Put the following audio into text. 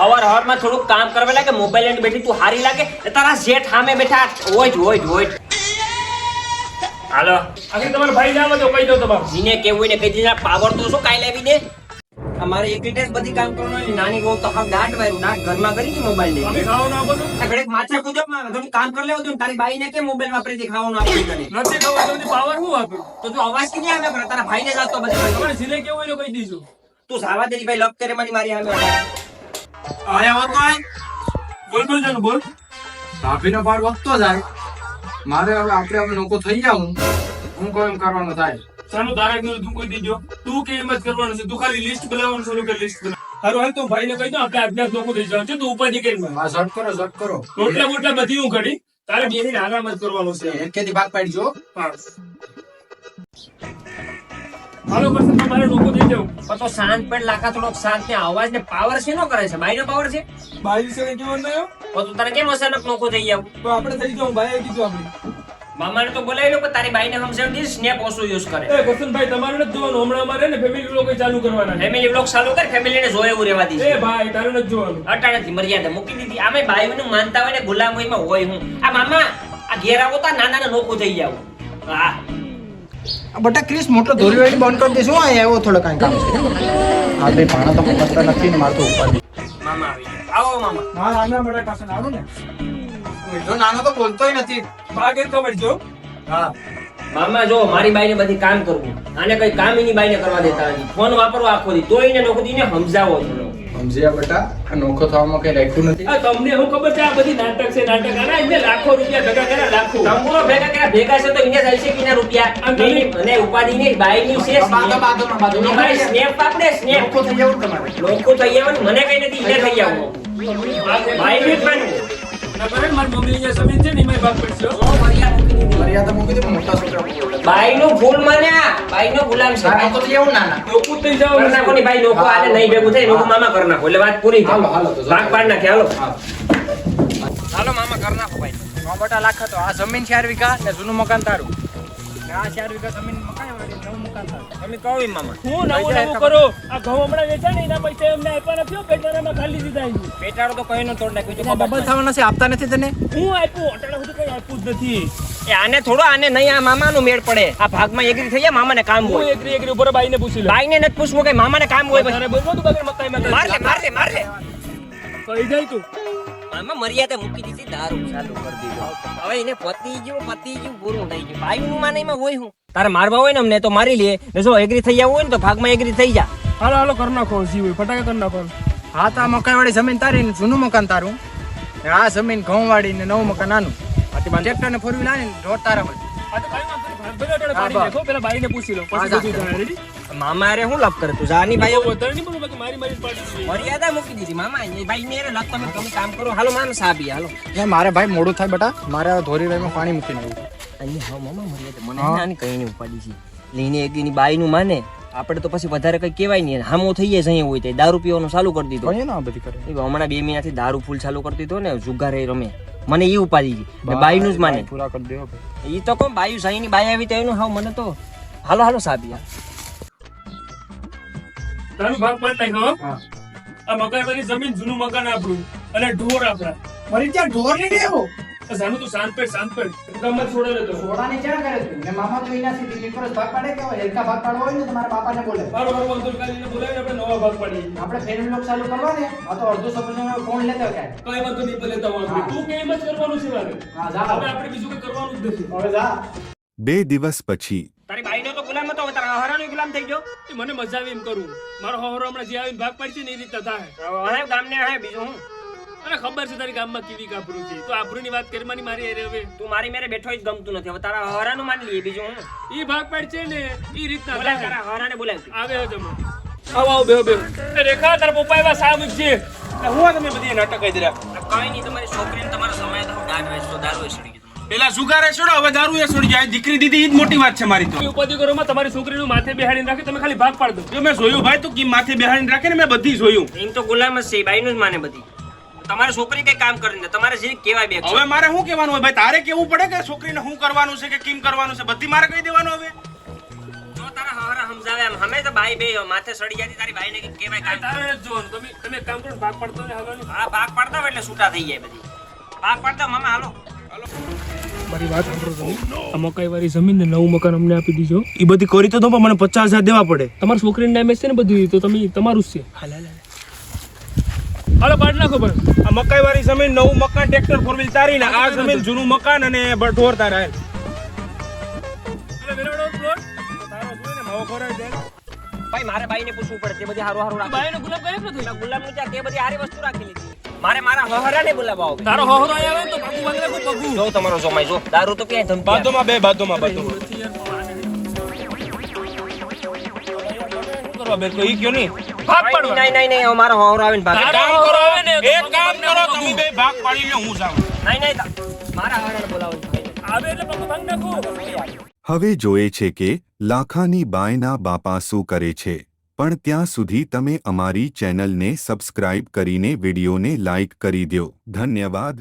હવારમાં થોડુંક કામ કરવા લાગે મોબાઈલ લઈને બેઠી તું હારી લાગે ને તારા શેઠ સામે બેઠા. હોય જ હોય જ હોય હાલો. આગળ તમારો ભાઈ ના તો કહી દો તમારે. જીને કેવું ને કહી દીધા પાવર તો શું કાઈ લેવી દે? અમારે એક રીતે બધી કામ કરવાનું ને. નાની બહુ તો હા દાટ વાળું દાટ ઘરમાં કરી છે મોબાઈલ લઈ અમે ખાવાનું બધું આ ઘડીક માથા કૂદો થોડું કામ કરી લેવું તું તારી બાઈને કે મોબાઈલ વાપરી હતી ખાવાનું આપી તને? નથી ખબર તો પાવર હું વાપરું તો તું અવાજ કે આવે? તારા તારા ભાઈને જાતો બધી તમારે સિલે કેવું હોય તો કહી દીધું તું સાવા દે ભાઈ લપ કરે મારી મારી સામે. આયા હોત તો બોલ બોલ જાનું બોલ. ભાભીનો પાડ વધતો જાય. મારે હવે આપણે હવે લોકો થઈ જાઉં હું. કોઈ એમ કરવાનું થાય? ચાલો તારે તું કોઈ દીજો. તું કે એમ જ કરવાનું છે. તું ખાલી લિસ્ટ બનાવવાનું શરૂ કર લિસ્ટ બના હારું હાલ તું ભાઈને કહી દો આપણે આજના લોકો થઈ જવાનું છે. તું હા ઝટ કરો ઝટ કરો. રોટલા બોટલા બધી હું ઘડી. તારે આરામ જ કરવાનો છે. હેડકેથી ભાગ પાડજો. હાલો કરશે તમારે લોકો થઈ જાવ પણ તો શાંત પણ લાખા થોડોક શાંત ને અવાજ ને પાવર છે નો કરે છે? બાઈનો પાવર છે? બાઈ છે કેવો નયો તો તું તારે કેમ અચાનક નોખો થઈ જાવ તો આપણે થઈ જાવ ભાઈ કીધું આપણે. મામાને તો બોલાવી લો પણ તારી બાઈને સમજાવી સ્નેપ ઓછું યુઝ કરે. એ કરશનભાઈ તમારે નથી જોવાનું. હમણાં અમારે ને ફેમિલી વ્લોગ ચાલુ કરવાના ફેમિલી વ્લોગ ચાલુ કર ફેમિલીને જોવે એવું રહેવા એ ભાઈ તારે નથી જોવાનું. અટાણેથી મર્યાદા મૂકી દીધી. આમે ભાઈઓનું માનતા હોય ને ગુલામીમાં હોય હું. આ મામા આ ઘેર આવો તા નાના ને નોખું થઈ જાવ હા બટા ક્રિસ મોટો ધોરીવાળી બંધ કરી દઈશું. હા એવો થોડો કાંઈ કામ છે. હા ભાઈ ભાણા તો પકડતા નથી ને મારતો ઉપર મામા આવો મામા. હા આના માટે કાસન આવું ને. જો નાનો તો બોલતોય નથી. બાગે ખબર જો. હા. મામા જો મારી બાઈને બધી કામ કરવું. આને કઈ કામ એની બાઈને કરવા દેતા નથી. ફોન વાપરવા આખો દી. તોય એને નોકરી ને સમજાવો સમજ્યા બેટા આ નોખો થવામાં કઈ રાખ્યું નથી. આ તમને હું ખબર છે આ બધી નાટક છે નાટક આના એમને લાખો રૂપિયા ભેગા કર્યા લાખો. તમો ભેગા કર્યા ભેગા છે તો એને જાય છે કિના રૂપિયા. અને ઉપાધિ ની બાઈની છે બાદો, બાદો, બાદો. એની સ્નેપ આપડે સ્નેપ નોખો થઈ જવું તમારે. લોકો થઈ આવવાનું મને કઈ નથી એને થઈ આવું ભાઈ ની ના કરે ને મારી મમ્મી જે સમજ છે ને મારી બાપ પડશે. મર્યાદા મૂકી દે મોટા છોકરા. બાઈ નું ભૂલ માન્યા ભાઈ નો ગુલામ છે. આ તો એવું ના ના. લોકો થઈ જાવ નાખો ની ભાઈ લોકો આને નહીં ભેગું થાય લોકો મામા કરી નાખો. એટલે વાત પૂરી હાલો, હાલો તો ભાગ પાડ નાખે હાલો. હાલો મામા કરી નાખો ભાઈ. નો બટા લાખ તો આ જમીન ચાર વીઘા ને જૂનું મકાન તારું. આ ચાર વીઘા જમીન મકાન વાળી નવું મકાન તારું. તમે કહો મામા. હું નવું નવું કરો? આ ઘઉં હમણાં વેચાય ને એના પૈસા એમને આપ્યા નથી હો, ખાલી દીધા. પેટાડો તો કઈ નો તોડ નાખ્યું છે બબલ થવાના છે આપતા નથી તને? હું આપ્યું અટાણા સુધી કઈ આપ્યું જ નથી. એ આને થોડો આને નહીં આ મામાનું મેળ પડે. આ ભાગમાં એગ્રી થઈ જાય મામાને કામ હું હોય. એગ્રી એકરી ઉપર બાઈને પૂછી લે બાઈને નથી પૂછવું કે મામાને કામ હોય બસ બોલવું તું બગર મકાઈમાં માર લે માર લે માર લે કહી જાય તું? મામા મર્યાદા મૂકી દીધી દારૂ ચાલુ કરી દીધો. હવે એને પતિ ગયું પતિ ગયું ગુરુ થઈ ગયો. ભાઈ હું માને એમાં હોય હું. તારે મારવા હોય ને અમને તો મારી લે. ને જો એગ્રી થઈ જવું હોય ને તો ભાગમાં એગ્રી થઈ જા. હાલો હાલો કર નાખો જી હોય. ફટાકા કર નાખો. હા તો આ મકાન વાળી જમીન તારી ને જૂનું મકાન તારું. આ જમીન ઘઉં વાળી ને નવું મકાન નાનું ટ્રેક્ટર ને ફોર વ્હીલ આની ને તારા માં આ તો કઈ વાંધો નહીં. ભાગ ભેગા અટાણે હા, પાડી બસ. નાખો. પેલા બાઈને પૂછી લો. હા, પછી જા. બધું મામા હું લપ કરે તું? જાની ભાઈ. મર્યાદા મૂકી દીધી મામા ભાઈ ને લપ તમે તમે કામ કરો. હાલો મામા સાબી હાલો. ને મારે ભાઈ મોડું થાય બટા. મારે ધોરી માં પાણી મૂકી નાખ્યું હા મામા મર્યાદા. મને નાની કઈ નહીં ઉપાડી છે. લઈને એકની બાઈનું માને. આપણે તો પછી વધારે કઈ કહેવાય નહીં. હામો થઈ જાય અહીંયા હોય તો દારૂ પીવાનું ચાલુ કરી દીધું. ને આ બધી કરે. એ હમણાં બે મહિનાથી દારૂ ફૂલ ચાલુ કરી દીધો ને જુગાર એ રમે. મને એ ઉપાધિ છે બાયુ નું જ માને. પૂરા કરી દેવો. એ તો કોણ બાયું સાઈની બાઈ આવી તો એનું હાવ મને તો હાલો હાલો સાબિયા. તારું ભાગ નાખ્યો, હો. આ મકાન વાળી જમીન જૂનું મકાન આપણું. અને ઢોર આપણા. મારી ત્યાં ઢોર નહીં દેવો? આ તો શાંત પર શાંત પેટ ગામમાં છોડે લેતો છોડાને ક્યાં કરે છે? ને મામા તો એનાથી દિલ્હી પર ભાગ પાડે કે હેલકા ભાગ પાડવો હોય ને તમારા બાપાને બોલે. મારો મારો અંતર કાઢીને બોલાવીને આપણે નવા ભાગ પાડીએ. આપણે ફેમિલી લોક ચાલુ કરવા ને આ તો અડધો સમય ફોન લેતો કે કઈ. બધું નહીં ભલે તમારું. તું કે એમ જ કરવાનું છે મારે હા જા. હવે આપણે બીજું કઈ કરવાનું જ નથી. હવે જા. બે દિવસ પછી તારી બાઈનો તો ગુલામ હતો હવે તારા હરાનો ગુલામ થઈ ગયો. મને મજા આવે એમ કરું. મારો હોરો હમણાં જે આવીને ભાગ પાડશે ને એ રીતે થાય. હવે ગામને હે બીજું હું? અને ખબર છે તારી ગામમાં કેવી કાપરું છે? તો આબરૂની વાત કરવાની મારી અરે હવે. તું મારી મેરે બેઠો જ ગમતું નથી. હવે તારા હરાનું માની લઈએ બીજું હું? એ ભાગ પાડશે ને એ રીતના બોલા. તારા હરાને બોલાવ. આવે હો તમે. આવો આવો બેહો બેહો. રેખા તારા પપ્પા એવા સાહેબ છે. હું તમે બધી નાટક કરી રહ્યા? કઈ નહીં તમારી છોકરીને તમારો સમય તો દાન વેચતો દારૂ વેચડી પેલા સુગારે છોડો હવે દારૂ એ છોડી જાય. દીકરી દીધી જ મોટી વાત છે મારી તો. ઉપાધિ કરો માં તમારી છોકરીનું માથે બેહાડીને રાખી તમે ખાલી ભાગ પાડ દો. જો મેં જોયું ભાઈ તું કી માથે બેહાડીને રાખે ને? મેં બધી જોયું. એમ તો ગુલામ જ છે બાઈનું જ માને બધી. તમારી છોકરી કઈ કામ કરીને તમારે જે કેવાય બે હવે મારે શું કહેવાનું હોય? ભાઈ તારે કેવું પડે કે છોકરીને શું કરવાનું છે કે કેમ કરવાનું છે? બધી મારે કહી દેવાનું હવે. જો તારા હરા સમજાવે હમે તો બાઈ બે માથે સડી જતી તારી ભાઈને કઈ કહેવાય કાંઈ. તારે નથી તમે તમે કામ કરો ભાગ પડતો ને હાલો હા ભાગ પડતા હોય એટલે છૂટા થઈ જાય બધી. ભાગ પડતા મામા હાલો. મારી વાત સાંભળો આ મકાઈ વાળી જમીન ને નવું મકાન અમને આપી દીજો. એ બધી કરી તો પણ મને પચાસ હજાર દેવા પડે. તમારી છોકરીને ડેમેજ છે ને બધું તો તમે તમારું જ છે. હાલ હાલ હાલો પાડ નાખો ભાઈ આ મકાઈ વાળી જમીન નવું મકાન ટ્રેક્ટર ફોર વ્હીલ તારી ને આ જમીન જૂનું મકાન અને ઢોર તારા. ભાઈ મારે બાઈને પૂછવું પડે તે બધી હારું હારું રાખે બાયનો ગુલાબ ગાયબ નથી ગુલાબનું તે બધી હારી વસ્તુ રાખી લીધી મારે મારા હહરાને બોલાવવા આવે. તારો હહરો આવે તો પાકું બંગલે નાખું, જો તમારો જમાઈ જો દારૂ તો ક્યાંય ધમકી. બાજુમાં બે બાજુમાં બાજુમાં યાર, શું ઈ કયો નહીં. ભાગ પાડવા. નહીં નહીં નહીં હવે મારો આવે ને ભાગ કામ કરો આવે ને એક કામ કરો તમે બે ભાગ પાડી લ્યો હું જાઉં. નહીં નહીં મારા હહરાને બોલાવો. આવે એટલે પપ્પા ભાગ નાખું. હવે જોએ છે કે લાખાની બાયના બાપા શું કરે છે. પણ ત્યાં સુધી તમે અમારી ચેનલને સબસ્ક્રાઇબ કરીને વિડીયોને લાઇક કરી દ્યો. ધન્યવાદ.